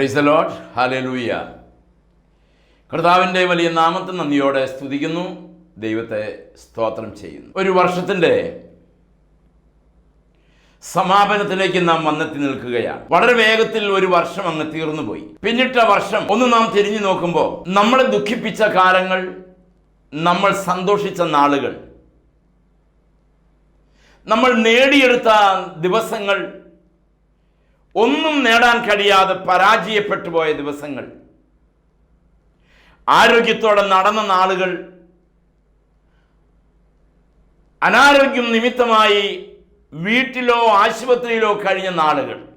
Price load hallelujah കർത്താവിന്റെ വലിയ നാമത്തെ നന്ദിയോടെ സ്തുതിക്കുന്നു. ദൈവത്തെ സ്തോത്രം ചെയ്യുന്നു. ഒരു വർഷത്തിന്റെ സമാപനത്തിലേക്ക് നാം വന്നെത്തി നിൽക്കുകയാണ്. വളരെ വേഗത്തിൽ ഒരു വർഷം അങ്ങ് തീർന്നു തീർന്നുപോയി പിന്നിട്ട വർഷം ഒന്ന് നാം തിരിഞ്ഞു നോക്കുമ്പോൾ നമ്മളെ ദുഃഖിപ്പിച്ച കാലങ്ങൾ നമ്മൾ സന്തോഷിച്ച നാളുകൾ നമ്മൾ നേടിയെടുത്ത ദിവസങ്ങൾ ഒന്നും നേടാൻ കഴിയാതെ പരാജയപ്പെട്ടു പോയ ദിവസങ്ങൾ. ആരോഗ്യത്തോടെ നടന്ന നാളുകൾ. അനാരോഗ്യം നിമിത്തമായി വീട്ടിലോ ആശുപത്രിയിലോ കഴിഞ്ഞ നാളുകൾ.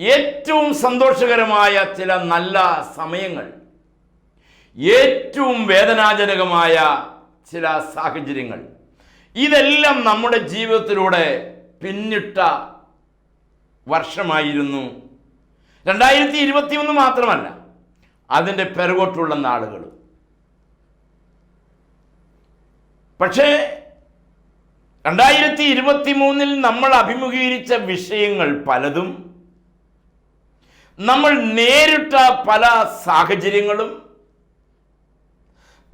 ഏറ്റവും സന്തോഷകരമായ ചില നല്ല സമയങ്ങൾ. ഏറ്റവും വേദനാജനകമായ ചില സാഹചര്യങ്ങൾ. ഇതെല്ലാം നമ്മുടെ ജീവിതത്തിലൂടെ പിന്നിട്ട വർഷമായിരുന്നു. രണ്ടായിരത്തി ഇരുപത്തി ഒന്ന് മാത്രമല്ല അതിന്റെ പിറകോട്ടുള്ള നാളുകൾ പക്ഷേ രണ്ടായിരത്തി ഇരുപത്തി മൂന്നിൽ നമ്മൾ അഭിമുഖീകരിച്ച വിഷയങ്ങൾ പലതും നമ്മൾ നേരിട്ട പല സാഹചര്യങ്ങളും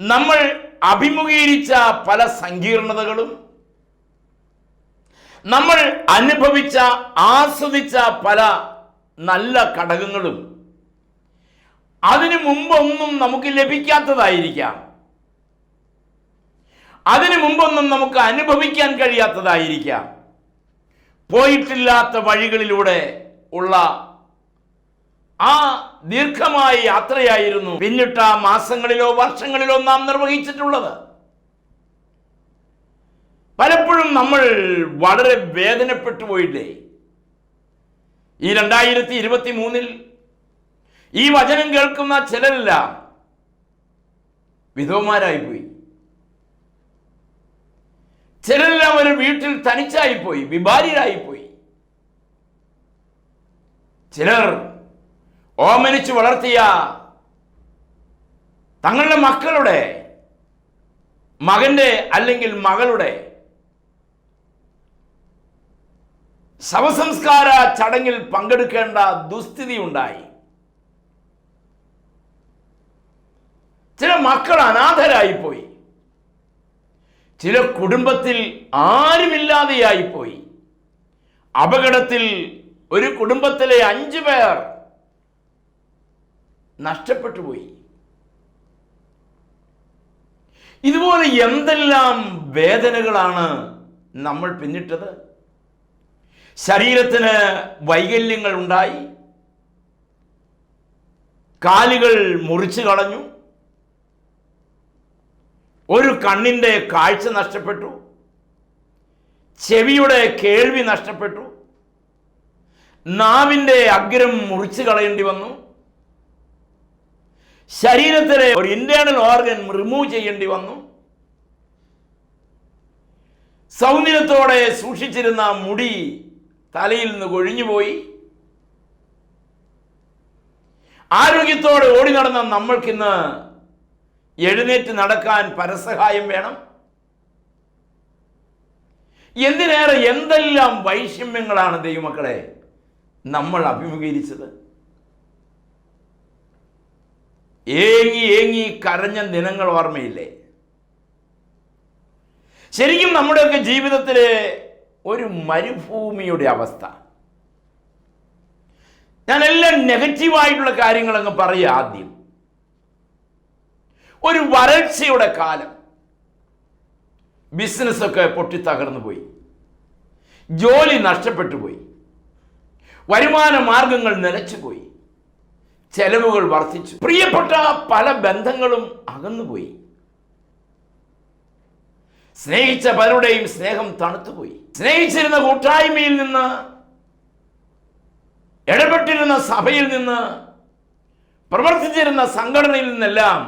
നമ്മൾ അഭിമുഖീകരിച്ച പല സങ്കീർണതകളും നമ്മൾ അനുഭവിച്ച ആസ്വദിച്ച പല നല്ല ഘടകങ്ങളും അതിനു മുമ്പൊന്നും നമുക്ക് ലഭിക്കാത്തതായിരിക്കാം. അതിനു മുമ്പൊന്നും നമുക്ക് അനുഭവിക്കാൻ കഴിയാത്തതായിരിക്കാം. പോയിട്ടില്ലാത്ത വഴികളിലൂടെ ഉള്ള ആ ദീർഘമായ യാത്രയായിരുന്നു പിന്നിട്ട മാസങ്ങളിലോ വർഷങ്ങളിലോ നാം നിർവഹിച്ചിട്ടുള്ളത്. പലപ്പോഴും നമ്മൾ വളരെ വേദനപ്പെട്ടു പോയില്ലേ? ഈ രണ്ടായിരത്തി ഇരുപത്തി മൂന്നിൽ ഈ വചനം കേൾക്കുന്ന ചിലരെല്ലാം വിധവമാരായിപ്പോയി ചിലരെല്ലാം ഒരു വീട്ടിൽ തനിച്ചായിപ്പോയി വിഭാര്യരായിപ്പോയി ചിലർ ഓമനിച്ച് വളർത്തിയ തങ്ങളുടെ മക്കളുടെ മകന്റെ അല്ലെങ്കിൽ മകളുടെ ശവസംസ്കാര ചടങ്ങിൽ പങ്കെടുക്കേണ്ട ദുസ്ഥിതി ഉണ്ടായി. ചില മക്കൾ അനാഥരായിപ്പോയി. ചില കുടുംബത്തിൽ ആരുമില്ലാതെയായിപ്പോയി. അപകടത്തിൽ ഒരു കുടുംബത്തിലെ അഞ്ചു പേർ നഷ്ടപ്പെട്ടു പോയി ഇതുപോലെ എന്തെല്ലാം വേദനകളാണ് നമ്മൾ പിന്നിട്ടത്? ശരീരത്തിന് വൈകല്യങ്ങൾ ഉണ്ടായി. കാലുകൾ മുറിച്ചു കളഞ്ഞു. ഒരു കണ്ണിന്റെ കാഴ്ച നഷ്ടപ്പെട്ടു. ചെവിയുടെ കേൾവി നഷ്ടപ്പെട്ടു. നാവിന്റെ അഗ്രം മുറിച്ചു കളയേണ്ടി വന്നു. ശരീരത്തിലെ ഒരു ഇന്റേണൽ ഓർഗൻ റിമൂവ് ചെയ്യേണ്ടി വന്നു. സൗന്ദര്യത്തോടെ സൂക്ഷിച്ചിരുന്ന മുടി തലയിൽ നിന്ന് കൊഴിഞ്ഞുപോയി ആരോഗ്യത്തോടെ ഓടി നടന്ന നമ്മൾക്കിന്ന് എഴുന്നേറ്റ് നടക്കാൻ പരസഹായം വേണം. എന്തിനേറെ എന്തെല്ലാം വൈഷമ്യങ്ങളാണ് ദൈവമക്കളെ നമ്മൾ അഭിമുഖീകരിച്ചത്. ഏങ്ങി ഏങ്ങി കരഞ്ഞ ദിനങ്ങൾ ഓർമ്മയില്ലേ? ശരിക്കും നമ്മുടെയൊക്കെ ജീവിതത്തിലെ ഒരു മരുഭൂമിയുടെ അവസ്ഥ. ഞാനെല്ലാം നെഗറ്റീവായിട്ടുള്ള കാര്യങ്ങളങ്ങ് പറയുക ആദ്യം. ഒരു വരൾച്ചയുടെ കാലം. ബിസിനസ്സൊക്കെ പൊട്ടിത്തകർന്നു പോയി. ജോലി നഷ്ടപ്പെട്ടു പോയി. വരുമാന മാർഗങ്ങൾ നിലച്ചുപോയി ചെലവുകൾ വർദ്ധിച്ചു. പ്രിയപ്പെട്ട പല ബന്ധങ്ങളും അകന്നുപോയി. സ്നേഹിച്ച പലരുടെയും സ്നേഹം തണുത്തുപോയി. സ്നേഹിച്ചിരുന്ന കൂട്ടായ്മയിൽ നിന്ന് ഇടപെട്ടിരുന്ന സഭയിൽ നിന്ന് പ്രവർത്തിച്ചിരുന്ന സംഘടനയിൽ നിന്നെല്ലാം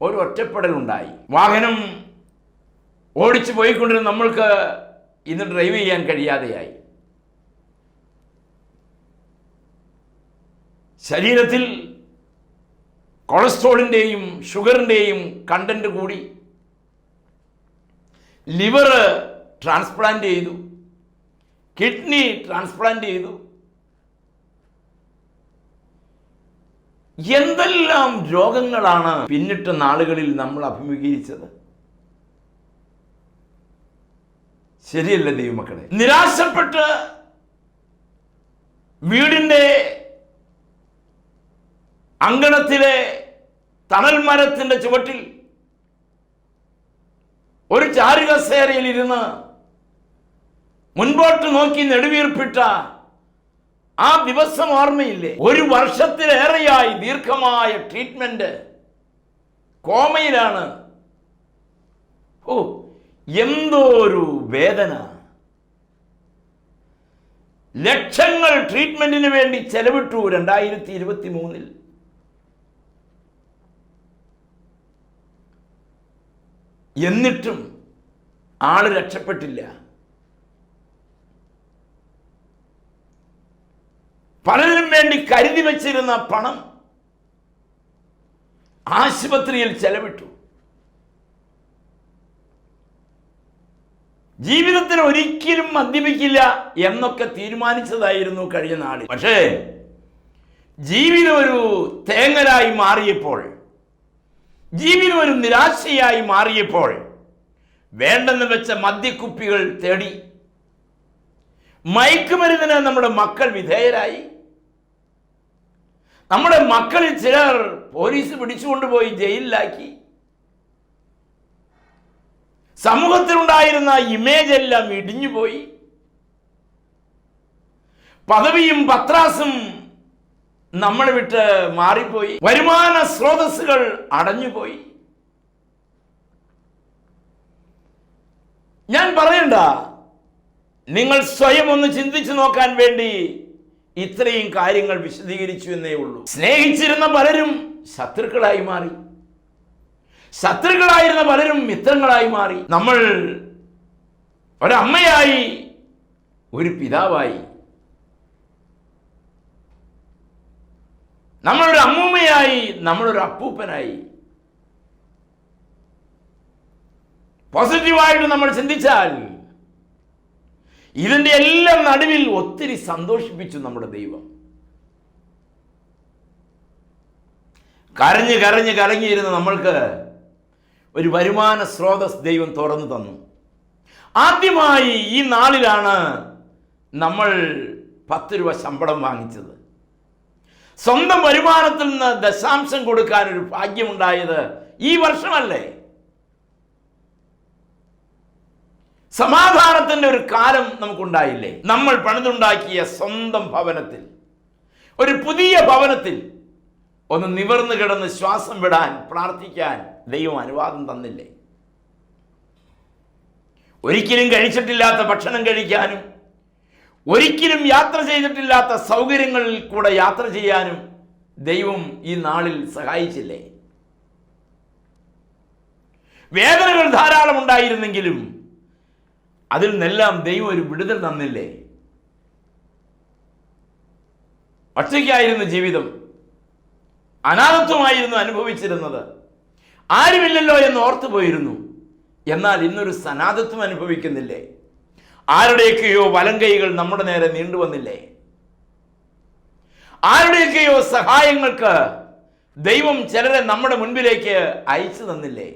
ഒരു ഒറ്റപ്പെടലുണ്ടായി വാഹനം ഓടിച്ചു പോയിക്കൊണ്ടിരുന്ന നമ്മൾക്ക് ഇന്ന് ഡ്രൈവ് ചെയ്യാൻ കഴിയാതെയായി. ശരീരത്തിൽ കൊളസ്ട്രോളിന്റെയും ഷുഗറിന്റെയും കണ്ടന്റ് കൂടി ലിവർ ട്രാൻസ്പ്ലാന്റ് ചെയ്തു. കിഡ്നി ട്രാൻസ്പ്ലാന്റ് ചെയ്തു. എന്തെല്ലാം രോഗങ്ങളാണ് പിന്നിട്ട നാളുകളിൽ നമ്മൾ അഭിമുഖീകരിച്ചത്? ശരിയല്ല ദൈവമക്കളെ? നിരാശപ്പെട്ട് വീടിന്റെ അങ്കണത്തിലെ തണൽമരത്തിന്റെ ചുവട്ടിൽ ഒരു ചാരുകസേരയിൽ ഇരുന്ന് മുൻപോട്ട് നോക്കി നെടുവീർപ്പിട്ട ആ ദിവസം ഓർമ്മയില്ലേ? ഒരു വർഷത്തിലേറെയായി ദീർഘമായ ട്രീറ്റ്മെന്റ് കോമയിലാണ്. ഓ എന്തോ ഒരു വേദന. ലക്ഷങ്ങൾ ട്രീറ്റ്മെന്റിന് വേണ്ടി ചെലവിട്ടു രണ്ടായിരത്തി ഇരുപത്തി മൂന്നിൽ എന്നിട്ടും ആൾ രക്ഷപ്പെട്ടില്ല. പലരും വേണ്ടി കരുതി വച്ചിരുന്ന പണം ആശുപത്രിയിൽ ചെലവിട്ടു. ജീവിതത്തിൽ ഒരിക്കലും മദ്യപിക്കില്ല എന്നൊക്കെ തീരുമാനിച്ചതായിരുന്നു കഴിഞ്ഞ നാളിൽ. പക്ഷേ ജീവിതം ഒരു തേങ്ങലായി മാറിയപ്പോൾ ജീവിതം ഒരു നിരാശയായി മാറിയപ്പോൾ വേണ്ടെന്ന് വെച്ച മദ്യക്കുപ്പികൾ തേടി. മയക്കുമരുന്നിന് നമ്മുടെ മക്കൾ വിധേയരായി. നമ്മുടെ മക്കളിൽ ചിലർ പോലീസ് പിടിച്ചുകൊണ്ടുപോയി ജയിലിലാക്കി. സമൂഹത്തിലുണ്ടായിരുന്ന ഇമേജ് എല്ലാം ഇടിഞ്ഞുപോയി. പദവിയും പത്രാസും നമ്മൾ വിട്ട് മാറിപ്പോയി. വരുമാന സ്രോതസ്സുകൾ അടഞ്ഞുപോയി. ഞാൻ പറയണ്ട. നിങ്ങൾ സ്വയം ഒന്ന് ചിന്തിച്ചു നോക്കാൻ വേണ്ടി ഇത്രയും കാര്യങ്ങൾ വിശദീകരിച്ചു എന്നേ ഉള്ളൂ. സ്നേഹിച്ചിരുന്ന പലരും ശത്രുക്കളായി മാറി. ശത്രുക്കളായിരുന്ന പലരും മിത്രങ്ങളായി മാറി. നമ്മൾ ഒരമ്മയായി ഒരു പിതാവായി. നമ്മളൊരു അമ്മൂമ്മയായി നമ്മളൊരു അപ്പൂപ്പനായി. പോസിറ്റീവായിട്ട് നമ്മൾ ചിന്തിച്ചാൽ ഇതിന്റെ എല്ലാം നടുവിൽ ഒത്തിരി സന്തോഷിപ്പിച്ചു നമ്മുടെ ദൈവം. കരഞ്ഞ് കരഞ്ഞ് കരഞ്ഞിരുന്ന നമ്മൾക്ക് ഒരു വരുമാന സ്രോതസ് ദൈവം തുറന്നു തന്നു. ആദ്യമായി ഈ നാളിലാണ് നമ്മൾ പത്ത് രൂപ ശമ്പളം വാങ്ങിച്ചത്. സ്വന്തം വരുമാനത്തിൽ നിന്ന് ദശാംശം കൊടുക്കാൻ ഒരു ഭാഗ്യമുണ്ടായത് ഈ വർഷമല്ലേ? സമാധാനത്തിന്റെ ഒരു കാലം നമുക്കുണ്ടായില്ലേ? നമ്മൾ പണിതുണ്ടാക്കിയ സ്വന്തം ഭവനത്തിൽ. ഒരു പുതിയ ഭവനത്തിൽ ഒന്ന് നിവർന്നു കിടന്ന് ശ്വാസം വിടാൻ പ്രാർത്ഥിക്കാൻ ദൈവം അനുവാദം തന്നില്ലേ? ഒരിക്കലും കഴിച്ചിട്ടില്ലാത്ത ഭക്ഷണം കഴിക്കാനും ഒരിക്കലും യാത്ര ചെയ്തിട്ടില്ലാത്ത സൗകര്യങ്ങളിൽ കൂടെ യാത്ര ചെയ്യാനും ദൈവം ഈ നാളിൽ സഹായിച്ചില്ലേ? വേദനകൾ ധാരാളം ഉണ്ടായിരുന്നെങ്കിലും അതിൽ നിന്നെല്ലാം ദൈവം ഒരു വിടുതൽ തന്നില്ലേ? ഒറ്റയ്ക്കായിരുന്നു ജീവിതം. അനാഥത്വമായിരുന്നു അനുഭവിച്ചിരുന്നത്. ആരുമില്ലല്ലോ എന്ന് ഓർത്തു പോയിരുന്നു എന്നാൽ ഇന്നൊരു സനാഥത്വം അനുഭവിക്കുന്നില്ലേ? ആരുടെയൊക്കെയോ വലങ്കൈകൾ കൈകൾ നമ്മുടെ നേരെ നീണ്ടുവന്നില്ലേ ആരുടെയൊക്കെയോ സഹായങ്ങൾക്ക് ദൈവം ചിലരെ നമ്മുടെ മുൻപിലേക്ക് അയച്ചു തന്നില്ലേ?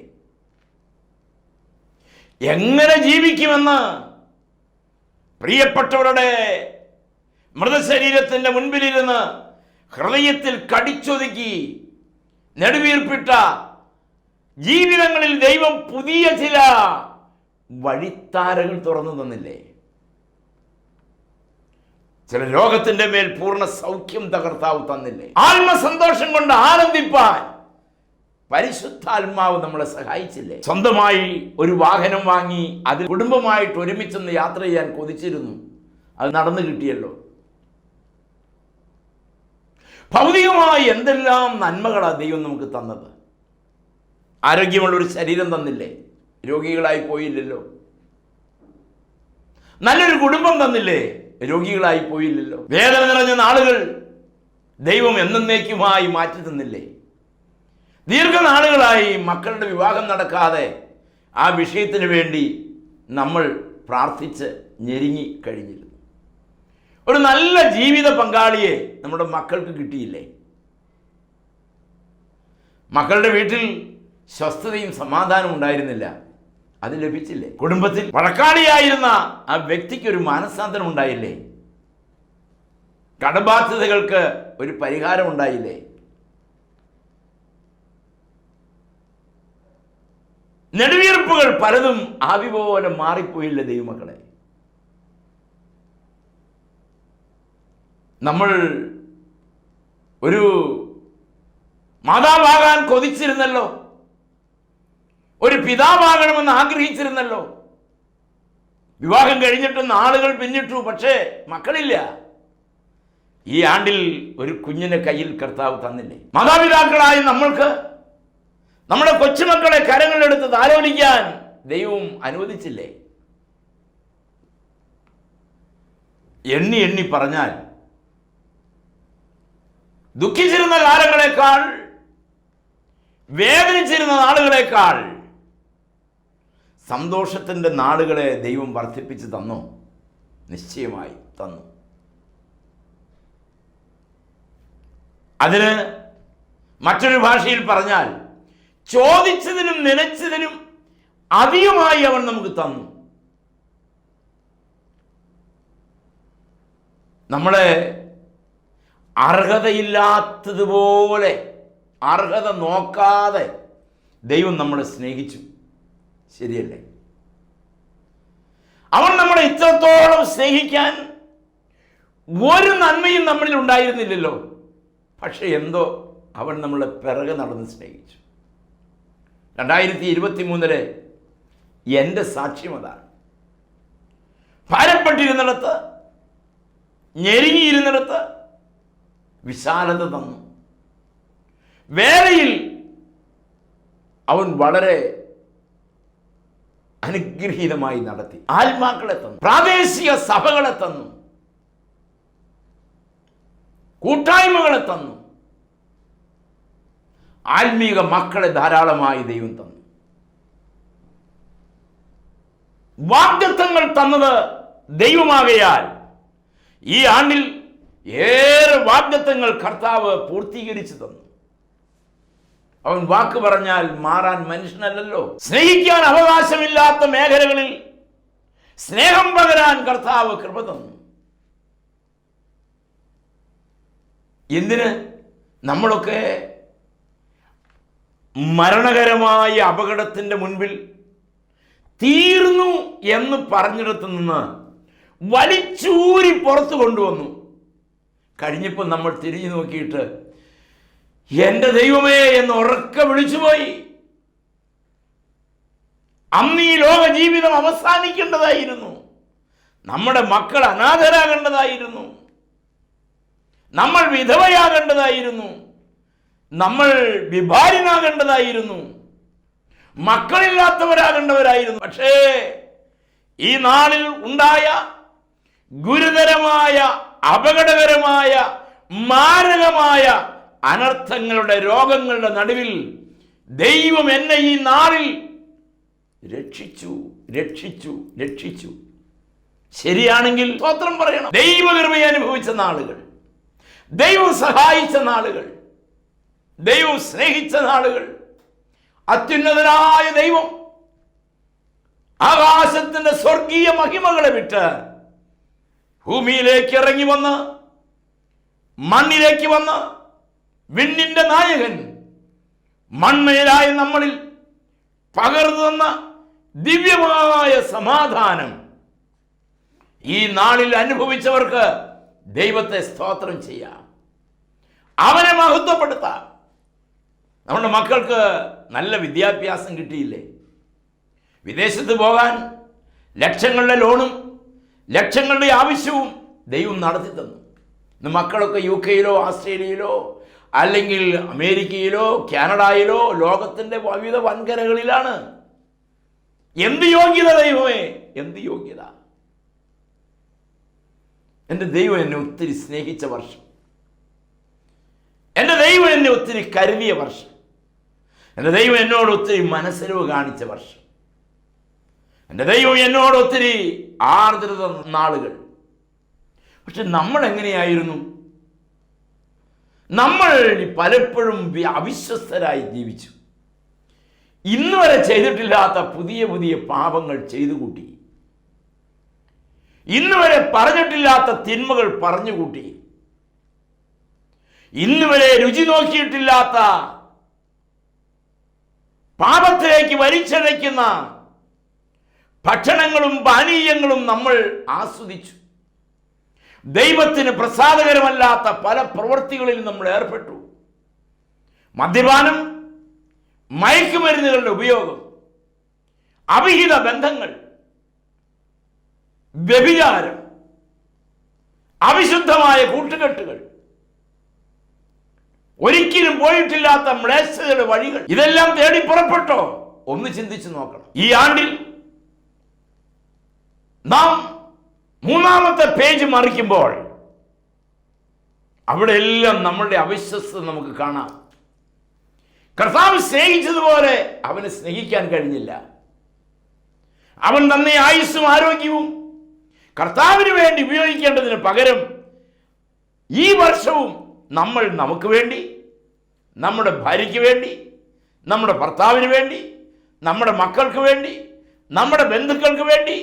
എങ്ങനെ ജീവിക്കുമെന്ന് പ്രിയപ്പെട്ടവരുടെ മൃതശരീരത്തിന്റെ മുൻപിലിരുന്ന് ഹൃദയത്തിൽ കടിച്ചൊതുക്കി നെടുവീർപ്പിട്ട ജീവിതങ്ങളിൽ ദൈവം പുതിയ ചില വഴിത്താരകൾ തുറന്നു തന്നില്ലേ? ചില രോഗത്തിന്റെ മേൽ പൂർണ സൗഖ്യം തകർത്താവ് തന്നില്ലേ? ആത്മസന്തോഷം കൊണ്ട് ആനന്ദിപ്പാൻ പരിശുദ്ധാത്മാവ് നമ്മളെ സഹായിച്ചില്ലേ? സ്വന്തമായി ഒരു വാഹനം വാങ്ങി അത് കുടുംബമായിട്ട് ഒരുമിച്ചൊന്ന് യാത്ര ചെയ്യാൻ കൊതിച്ചിരുന്നു. അത് നടന്നു കിട്ടിയല്ലോ. ഭൗതികമായി എന്തെല്ലാം നന്മകളാണ് ദൈവം നമുക്ക് തന്നത്? ആരോഗ്യമുള്ള ഒരു ശരീരം തന്നില്ലേ? രോഗികളായി പോയില്ലല്ലോ. നല്ലൊരു കുടുംബം തന്നില്ലേ രോഗികളായി പോയില്ലല്ലോ. വേദന നിറഞ്ഞ നാളുകൾ ദൈവം എന്നേക്കുമായി മാറ്റി തന്നില്ലേ. ദീർഘനാളുകളായി മക്കളുടെ വിവാഹം നടക്കാതെ ആ വിഷയത്തിന് വേണ്ടി നമ്മൾ പ്രാർത്ഥിച്ച് ഞെരുങ്ങി കഴിഞ്ഞിരുന്നു. ഒരു നല്ല ജീവിത പങ്കാളിയെ നമ്മുടെ മക്കൾക്ക് കിട്ടിയില്ലേ? മക്കളുടെ വീട്ടിൽ സ്വസ്ഥതയും സമാധാനവും ഉണ്ടായിരുന്നില്ല. അത് ലഭിച്ചില്ലേ? കുടുംബത്തിൽ വഴക്കാളിയായിരുന്ന ആ വ്യക്തിക്ക് ഒരു മാനസാന്തരം ഉണ്ടായില്ലേ? കടബാധ്യതകൾക്ക് ഒരു പരിഹാരം ഉണ്ടായില്ലേ? നെടുവീർപ്പുകൾ പലതും ആവി പോലെ മാറിപ്പോയില്ല ദൈവമക്കളെ? നമ്മൾ ഒരു മാതാവാകാൻ കൊതിച്ചിരുന്നല്ലോ. ഒരു പിതാവാകണമെന്ന് ആഗ്രഹിച്ചിരുന്നല്ലോ. വിവാഹം കഴിഞ്ഞിട്ടും നാളുകൾ പിന്നിട്ടു പക്ഷേ മക്കളില്ല. ഈ ആണ്ടിൽ ഒരു കുഞ്ഞിനെ കയ്യിൽ കർത്താവ് തന്നില്ലേ? മാതാപിതാക്കളായി നമ്മൾക്ക് നമ്മുടെ കൊച്ചുമക്കളെ കരങ്ങളിലെടുത്ത് താലോലിക്കാൻ ദൈവം അനുവദിച്ചില്ലേ? എണ്ണി എണ്ണി പറഞ്ഞാൽ ദുഃഖിച്ചിരുന്ന കാലങ്ങളെക്കാൾ വേദനിച്ചിരുന്ന നാളുകളെക്കാൾ സന്തോഷത്തിന്റെ നാടുകളെ ദൈവം വർദ്ധിപ്പിച്ച് തന്നു. നിശ്ചയമായി തന്നു. അതിന് മറ്റൊരു ഭാഷയിൽ പറഞ്ഞാൽ ചോദിച്ചതിനും നനച്ചതിനും അധികമായി അവൻ നമുക്ക് തന്നു. നമ്മളെ അർഹതയില്ലാത്തതുപോലെ അർഹത നോക്കാതെ ദൈവം നമ്മളെ സ്നേഹിച്ചു. ശരിയല്ലേ? അവൻ നമ്മളെ ഇത്രത്തോളം സ്നേഹിക്കാൻ ഒരു നന്മയും നമ്മളിൽ ഉണ്ടായിരുന്നില്ലല്ലോ. പക്ഷെ എന്തോ അവൻ നമ്മളെ പിറകെ നടന്ന് സ്നേഹിച്ചു. രണ്ടായിരത്തി ഇരുപത്തി മൂന്നിലെ എന്റെ സാക്ഷ്യം അതാണ്. ഭാരപ്പെട്ടിരുന്നിടത്ത് ഞെരുങ്ങിയിരുന്നിടത്ത് വിശാലത തന്നു. വേലയിൽ അവൻ വളരെ അനുഗ്രഹീതമായി നടത്തി. ആത്മാക്കളെ തന്നു. പ്രാദേശിക സഭകളെ തന്നു. കൂട്ടായ്മകളെ തന്നു. ആത്മീക മക്കളെ ധാരാളമായി ദൈവം തന്നു. വാഗ്ദത്വങ്ങൾ തന്നത് ദൈവമാകയാൽ ഈ ആണ്ടിൽ ഏറെ വാഗ്ദത്വങ്ങൾ കർത്താവ് പൂർത്തീകരിച്ചു തന്നു. അവൻ വാക്ക് പറഞ്ഞാൽ മാറാൻ മനുഷ്യനല്ലല്ലോ. സ്നേഹിക്കാൻ അവകാശമില്ലാത്ത മേഖലകളിൽ സ്നേഹം പകരാൻ കർത്താവ് കൃപ തന്നു. എന്തിന്? നമ്മളൊക്കെ മരണകരമായ അപകടത്തിന്റെ മുൻപിൽ തീർന്നു എന്ന് പറഞ്ഞിടത്ത് നിന്ന് വലിച്ചൂരി പുറത്തു കൊണ്ടുവന്നു. കഴിഞ്ഞപ്പോൾ നമ്മൾ തിരിഞ്ഞു നോക്കിയിട്ട് എന്റെ ദൈവമേ എന്ന് ഉറക്കെ വിളിച്ചുപോയി അന്ന് ഈ ലോക ജീവിതം അവസാനിക്കേണ്ടതായിരുന്നു. നമ്മുടെ മക്കൾ അനാഥരാകേണ്ടതായിരുന്നു. നമ്മൾ വിധവയാകേണ്ടതായിരുന്നു. നമ്മൾ വിഭാരിനാകേണ്ടതായിരുന്നു മക്കളില്ലാത്തവരാകേണ്ടവരായിരുന്നു. പക്ഷേ ഈ നാളിൽ ഉണ്ടായ ഗുരുതരമായ അപകടകരമായ മാരകമായ അനർത്ഥങ്ങളുടെ രോഗങ്ങളുടെ നടുവിൽ ദൈവം എന്നെ ഈ നാളിൽ രക്ഷിച്ചു രക്ഷിച്ചു രക്ഷിച്ചു. ശരിയാണെങ്കിൽ സ്തോത്രം പറയണം. ദൈവകൃപയെ അനുഭവിച്ച നാളുകൾ ദൈവം സഹായിച്ച നാളുകൾ ദൈവം സ്നേഹിച്ച നാളുകൾ അത്യുന്നതനായ ദൈവം ആകാശത്തിന്റെ സ്വർഗീയ മഹിമകളെ വിട്ട് ഭൂമിയിലേക്ക് ഇറങ്ങി വന്ന് മണ്ണിലേക്ക് വന്ന് വിണ്ണിന്റെ നായകൻ. മൺമേലായ നമ്മളിൽ പകർന്നു തന്ന ദിവ്യമായ സമാധാനം. ഈ നാളിൽ അനുഭവിച്ചവർക്ക് ദൈവത്തെ സ്തോത്രം ചെയ്യാം. അവനെ മഹത്വപ്പെടുത്താം. നമ്മുടെ മക്കൾക്ക് നല്ല വിദ്യാഭ്യാസം കിട്ടിയില്ലേ? വിദേശത്ത് പോകാൻ ലക്ഷങ്ങളുടെ ലോണും ലക്ഷങ്ങളുടെ ആവശ്യവും ദൈവം നടത്തി തന്നു. ഇന്ന് മക്കളൊക്കെ യു കെയിലോ ഓസ്ട്രേലിയയിലോ അല്ലെങ്കിൽ അമേരിക്കയിലോ കാനഡയിലോ ലോകത്തിന്റെ വിവിധ വൻകരകളിലാണ്. എന്ത് യോഗ്യത ദൈവമേ? എന്ത് യോഗ്യത? എന്റെ ദൈവം എന്നെ ഒത്തിരി സ്നേഹിച്ച വർഷം. എന്റെ ദൈവം എന്നെ ഒത്തിരി കരുതിയ വർഷം. എന്റെ ദൈവം എന്നോട് ഒത്തിരി മനസ്സിലവ് കാണിച്ച വർഷം. എന്റെ ദൈവം എന്നോട് ഒത്തിരി ആർദ്രത നാളുകൾ. പക്ഷെ നമ്മൾ എങ്ങനെയായിരുന്നു? നമ്മൾ പലപ്പോഴും അവിശ്വസ്തരായി ജീവിച്ചു. ഇന്ന് വരെ ചെയ്തിട്ടില്ലാത്ത പുതിയ പുതിയ പാപങ്ങൾ ചെയ്തു കൂട്ടി ഇന്ന് വരെ പറഞ്ഞിട്ടില്ലാത്ത തിന്മകൾ പറഞ്ഞുകൂട്ടി. ഇന്ന് വരെ രുചി നോക്കിയിട്ടില്ലാത്ത പാപത്തിലേക്ക് വലിച്ചഴയ്ക്കുന്ന ഭക്ഷണങ്ങളും പാനീയങ്ങളും നമ്മൾ ആസ്വദിച്ചു. ദൈവത്തിന് പ്രസാദകരമല്ലാത്ത പല പ്രവൃത്തികളിൽ നമ്മൾ ഏർപ്പെട്ടു. മദ്യപാനം മയക്കുമരുന്നുകളുടെ ഉപയോഗം അവിഹിത ബന്ധങ്ങൾ വ്യഭിചാരം അവിശുദ്ധമായ കൂട്ടുകെട്ടുകൾ ഒരിക്കലും പോയിട്ടില്ലാത്ത മ്ലേച്ഛതയുടെ വഴികൾ. ഇതെല്ലാം തേടി പുറപ്പെട്ടോ? ഒന്ന് ചിന്തിച്ചു നോക്കണം. ഈ ആണ്ടിൽ നാം മൂന്നാമത്തെ പേജ് മറിക്കുമ്പോൾ അവിടെ എല്ലാം നമ്മളുടെ അവിശ്വസ്ത നമുക്ക് കാണാം. കർത്താവ് സ്നേഹിച്ചതുപോലെ അവന് സ്നേഹിക്കാൻ കഴിഞ്ഞില്ല. അവൻ തന്നെ ആയുസ്സും ആരോഗ്യവും കർത്താവിന് വേണ്ടി ഉപയോഗിക്കേണ്ടതിന് പകരം ഈ വർഷവും നമ്മൾ നമുക്ക് വേണ്ടി നമ്മുടെ ഭാര്യയ്ക്ക് വേണ്ടി നമ്മുടെ ഭർത്താവിന് വേണ്ടി നമ്മുടെ മക്കൾക്ക് വേണ്ടി നമ്മുടെ ബന്ധുക്കൾക്ക് വേണ്ടി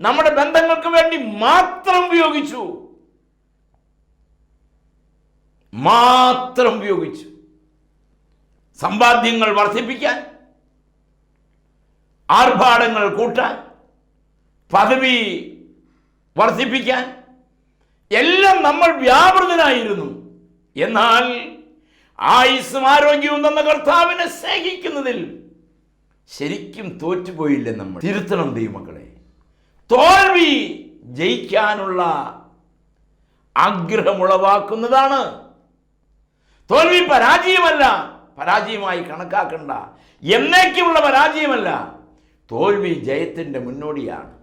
നമ്മുടെ ബന്ധങ്ങൾക്ക് വേണ്ടി മാത്രം ഉപയോഗിച്ചു. മാത്രം ഉപയോഗിച്ചു. സമ്പാദ്യങ്ങൾ വർദ്ധിപ്പിക്കാൻ ആർഭാടങ്ങൾ കൂട്ടാൻ പദവി വർദ്ധിപ്പിക്കാൻ എല്ലാം നമ്മൾ വ്യാപൃതനായിരുന്നു. എന്നാൽ ആയുസ്സും ആരോഗ്യവും തന്ന കർത്താവിനെ സ്നേഹിക്കുന്നതിൽ ശരിക്കും തോറ്റുപോയില്ല നമ്മൾ? തിരുത്തണം ദൈവമക്കളെ. തോൽവി ജയിക്കാനുള്ള ആഗ്രഹമുളവാക്കുന്നതാണ്. തോൽവി പരാജയമല്ല പരാജയമായി കണക്കാക്കണ്ട. എന്നേക്കുമുള്ള പരാജയമല്ല തോൽവി ജയത്തിന്റെ മുന്നോടിയാണ്.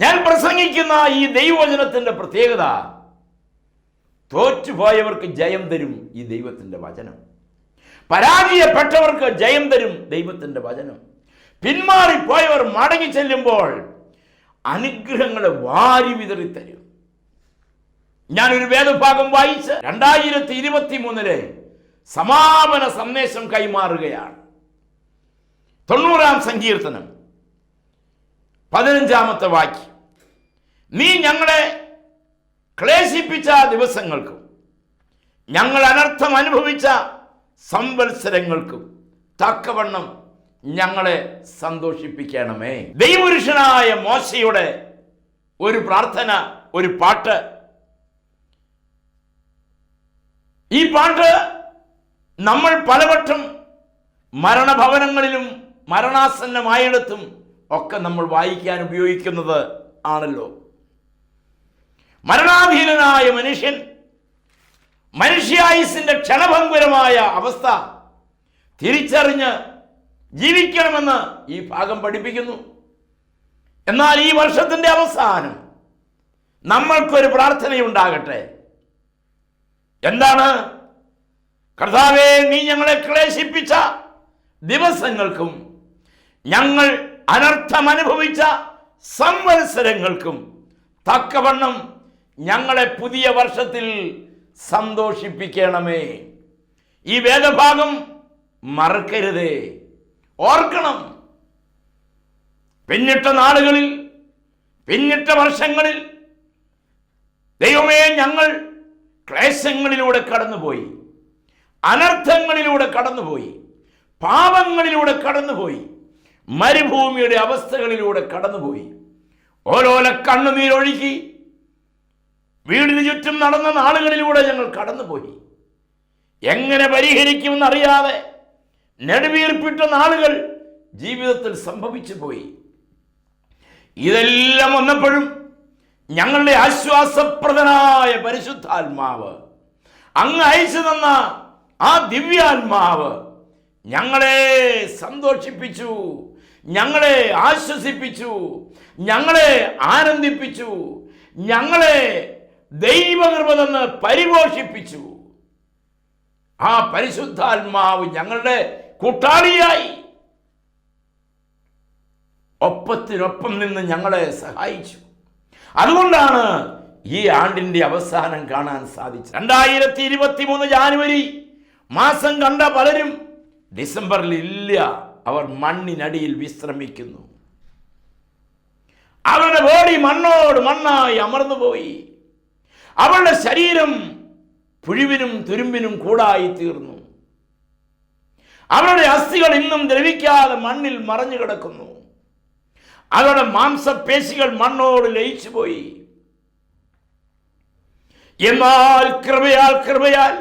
ഞാൻ പ്രസംഗിക്കുന്ന ഈ ദൈവവചനത്തിന്റെ പ്രത്യേകത തോറ്റുപോയവർക്ക് ജയം തരും ഈ ദൈവത്തിന്റെ വചനം. പരാജയപ്പെട്ടവർക്ക് ജയം തരും ദൈവത്തിന്റെ വചനം. പിന്മാറിപ്പോയവർ മടങ്ങി ചെല്ലുമ്പോൾ അനുഗ്രഹങ്ങളെ വാരി വിതറി തരും. ഞാനൊരു വേദഭാഗം വായിച്ച് രണ്ടായിരത്തി ഇരുപത്തി മൂന്നിലെ സമാപന സന്ദേശം കൈമാറുകയാണ്. തൊണ്ണൂറാം സങ്കീർത്തനം പതിനഞ്ചാമത്തെ വാക്യം. നീ ഞങ്ങളെ ക്ലേശിപ്പിച്ച ദിവസങ്ങൾക്കും ഞങ്ങൾ അനർത്ഥം അനുഭവിച്ച സംവത്സരങ്ങൾക്കും തക്കവണ്ണം ഞങ്ങളെ സന്തോഷിപ്പിക്കണമേ. ദൈവപുരുഷനായ മോശയുടെ ഒരു പ്രാർത്ഥന ഒരു പാട്ട്. ഈ പാട്ട് നമ്മൾ പലവട്ടം മരണഭവനങ്ങളിലും മരണാസന്നമായിടത്തും ഒക്കെ നമ്മൾ വായിക്കാൻ ഉപയോഗിക്കുന്നത് ആണല്ലോ. മരണാധീനനായ മനുഷ്യൻ മനുഷ്യായുസിന്റെ ക്ഷണഭംഗുരമായ അവസ്ഥ തിരിച്ചറിഞ്ഞ് ജീവിക്കണമെന്ന് ഈ ഭാഗം പഠിപ്പിക്കുന്നു. എന്നാൽ ഈ വർഷത്തിന്റെ അവസാനം നമ്മൾക്കൊരു പ്രാർത്ഥനയുണ്ടാകട്ടെ. എന്താണ്? കർത്താവെ നീ ഞങ്ങളെ ക്ലേശിപ്പിച്ച ദിവസങ്ങൾക്കും ഞങ്ങൾ അനർത്ഥം അനുഭവിച്ച സംവത്സരങ്ങൾക്കും തക്കവണ്ണം ഞങ്ങളെ പുതിയ വർഷത്തിൽ സന്തോഷിപ്പിക്കണമേ. ഈ വേദഭാഗം മറക്കരുതേ. ഓർക്കണം. പിന്നിട്ട നാളുകളിൽ പിന്നിട്ട വർഷങ്ങളിൽ ദൈവമേ ഞങ്ങൾ ക്ലേശങ്ങളിലൂടെ കടന്നുപോയി അനർത്ഥങ്ങളിലൂടെ കടന്നുപോയി പാപങ്ങളിലൂടെ കടന്നുപോയി മരുഭൂമിയുടെ അവസ്ഥകളിലൂടെ കടന്നുപോയി. ഓരോല കണ്ണുനീരൊഴുകി വീടിന് ചുറ്റും നടന്ന നാളുകളിലൂടെ ഞങ്ങൾ കടന്നുപോയി. എങ്ങനെ പരിഹരിക്കുമെന്നറിയാതെ നെടുവീർപ്പിട്ട നാളുകൾ ജീവിതത്തിൽ സംഭവിച്ചു പോയി. ഇതെല്ലാം വന്നപ്പോഴും ഞങ്ങളുടെ ആശ്വാസപ്രദനായ പരിശുദ്ധാത്മാവ് അങ്ങ് അയച്ചു തന്ന ആ ദിവ്യാത്മാവ് ഞങ്ങളെ സന്തോഷിപ്പിച്ചു ഞങ്ങളെ ആശ്വസിപ്പിച്ചു ഞങ്ങളെ ആനന്ദിപ്പിച്ചു ഞങ്ങളെ ദൈവകൃപ തന്ന് പരിപോഷിപ്പിച്ചു. ആ പരിശുദ്ധാത്മാവ് ഞങ്ങളുടെ കൂട്ടാളിയായി. ഒപ്പത്തിനൊപ്പം നിന്ന് ഞങ്ങളെ സഹായിച്ചു. അതുകൊണ്ടാണ് ഈ ആണ്ടിന്റെ അവസാനം കാണാൻ സാധിച്ചു രണ്ടായിരത്തി ഇരുപത്തി മൂന്ന് ജാനുവരി മാസം കണ്ട പലരും ഡിസംബറിൽ ഇല്ല അവർ മണ്ണിനടിയിൽ വിശ്രമിക്കുന്നു. അവരുടെ ബോഡി മണ്ണോട് മണ്ണായി അമർന്നു പോയി. അവളുടെ ശരീരം പുഴുവിനും തുരുമ്പിനും കൂടായി തീർന്നു. അവരുടെ അസ്ഥികൾ ഇന്നും ദ്രവിക്കാതെ മണ്ണിൽ മറഞ്ഞു കിടക്കുന്നു. അവരുടെ മാംസപേശികൾ മണ്ണോട് ലയിച്ചു പോയി. എന്നാൽ കൃപയാൽ കൃപയാൽ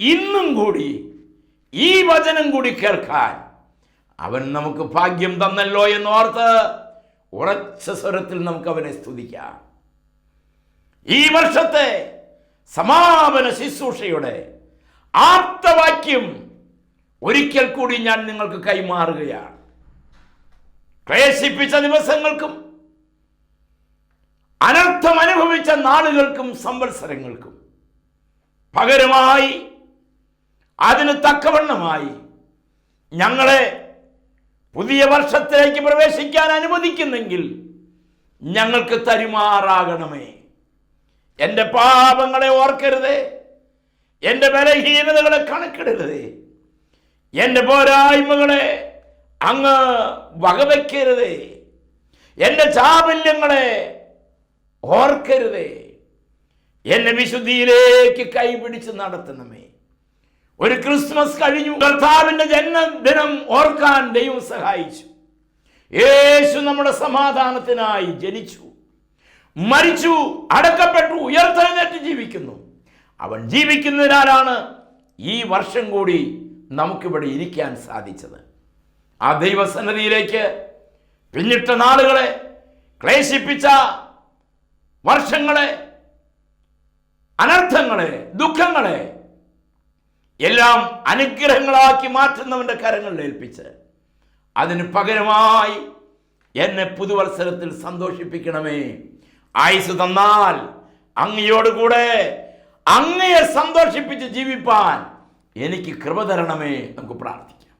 ഇന്നും കൂടി ഈ വചനം കൂടി കേൾക്കാൻ അവൻ നമുക്ക് ഭാഗ്യം തന്നല്ലോ എന്ന് ഓർത്ത് ഉറച്ച സ്വരത്തിൽ നമുക്ക് അവനെ സ്തുതിക്കാം. ഈ വർഷത്തെ സമാപന ശുശ്രൂഷയുടെ ആപ്തവാക്യം ഒരിക്കൽ കൂടി ഞാൻ നിങ്ങൾക്ക് കൈമാറുകയാണ്. ക്ലേശിപ്പിച്ച ദിവസങ്ങൾക്കും അനർത്ഥം അനുഭവിച്ച നാളുകൾക്കും സംവത്സരങ്ങൾക്കും പകരമായി അതിന് തക്കവണ്ണമായി ഞങ്ങളെ പുതിയ വർഷത്തിലേക്ക് പ്രവേശിക്കാൻ അനുവദിക്കുന്നെങ്കിൽ ഞങ്ങൾക്ക് തരുമാറാകണമേ. എന്റെ പാപങ്ങളെ ഓർക്കരുതേ. എന്റെ ബലഹീനതകളെ കണക്കിടരുതേ. എന്റെ പോരായ്മകളെ അങ്ങ് വകവയ്ക്കരുതേ എന്റെ ചാബല്യങ്ങളെ ഓർക്കരുതേ. എന്നെ വിശുദ്ധിയിലേക്ക് കൈപിടിച്ച് നടത്തണമേ. ഒരു ക്രിസ്മസ് കഴിഞ്ഞു. കർത്താവിന്റെ ജന്മദിനം ഓർക്കാൻ ദൈവം സഹായിച്ചു. യേശു നമ്മുടെ സമാധാനത്തിനായി ജനിച്ചു. മരിച്ചു. അടക്കപ്പെട്ടു. ഉയർത്തെഴുന്നേറ്റ് ജീവിക്കുന്നു. അവൻ ജീവിക്കുന്നതിനാലാണ് ഈ വർഷം കൂടി നമുക്കിവിടെ ഇരിക്കാൻ സാധിച്ചത്. ആ ദൈവസന്നതിയിലേക്ക് പിന്നിട്ട നാളുകളെ ക്ലേശിപ്പിച്ച വർഷങ്ങളെ അനർത്ഥങ്ങളെ ദുഃഖങ്ങളെ എല്ലാം അനുഗ്രഹങ്ങളാക്കി മാറ്റുന്നവന്റെ കരങ്ങളിൽ ഏൽപ്പിച്ച് അതിന് പകരമായി എന്നെ പുതുവത്സരത്തിൽ സന്തോഷിപ്പിക്കണമേ. ആയുസ് തന്നാൽ അങ്ങയോടുകൂടെ അങ്ങയെ സന്തോഷിപ്പിച്ച് ജീവിപ്പാൻ എനിക്ക് കൃപ തരണമേ നമുക്ക് പ്രാർത്ഥിക്കാം.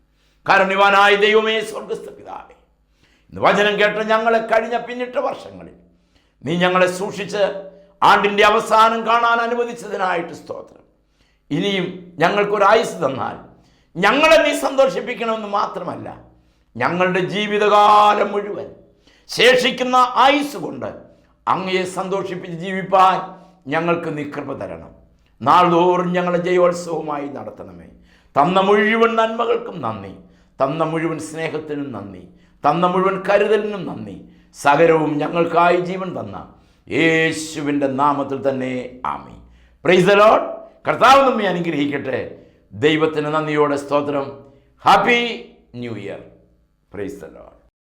കാരണവാനായ ദൈവമേ സ്വർഗസ്ഥ പിതാവേ ഇന്ന് വചനം കേട്ട ഞങ്ങളെ കഴിഞ്ഞ പിന്നിട്ട വർഷങ്ങളിൽ നീ ഞങ്ങളെ സൂക്ഷിച്ച് ആണ്ടിന്റെ അവസാനം കാണാൻ അനുവദിച്ചതിനായിട്ട് സ്തോത്രം. ഇനിയും ഞങ്ങൾക്കൊരായുസ് തന്നാൽ ഞങ്ങളെ നീ സന്തോഷിപ്പിക്കണമെന്ന് മാത്രമല്ല ഞങ്ങളുടെ ജീവിതകാലം മുഴുവൻ ശേഷിക്കുന്ന ആയുസ് കൊണ്ട് അങ്ങയെ സന്തോഷിപ്പിച്ച് ജീവിപ്പാൻ ഞങ്ങൾക്ക് നീ കൃപ തരണം. നാൾതോറും ഞങ്ങളെ ജയോത്സവമായി നടത്തണമേ. തന്ന മുഴുവൻ നന്മകൾക്കും നന്ദി. തന്ന മുഴുവൻ സ്നേഹത്തിനും നന്ദി. തന്ന മുഴുവൻ കരുതലിനും നന്ദി. സകരവും ഞങ്ങൾക്കായി ജീവൻ തന്ന യേശുവിന്റെ നാമത്തിൽ തന്നെ ആമി പ്രൈസ് ലോഡ് കർത്താവ് നമ്മെ അനുഗ്രഹിക്കട്ടെ. ദൈവത്തിന് നന്ദിയോടെ സ്തോത്രം. Happy new year praise Lord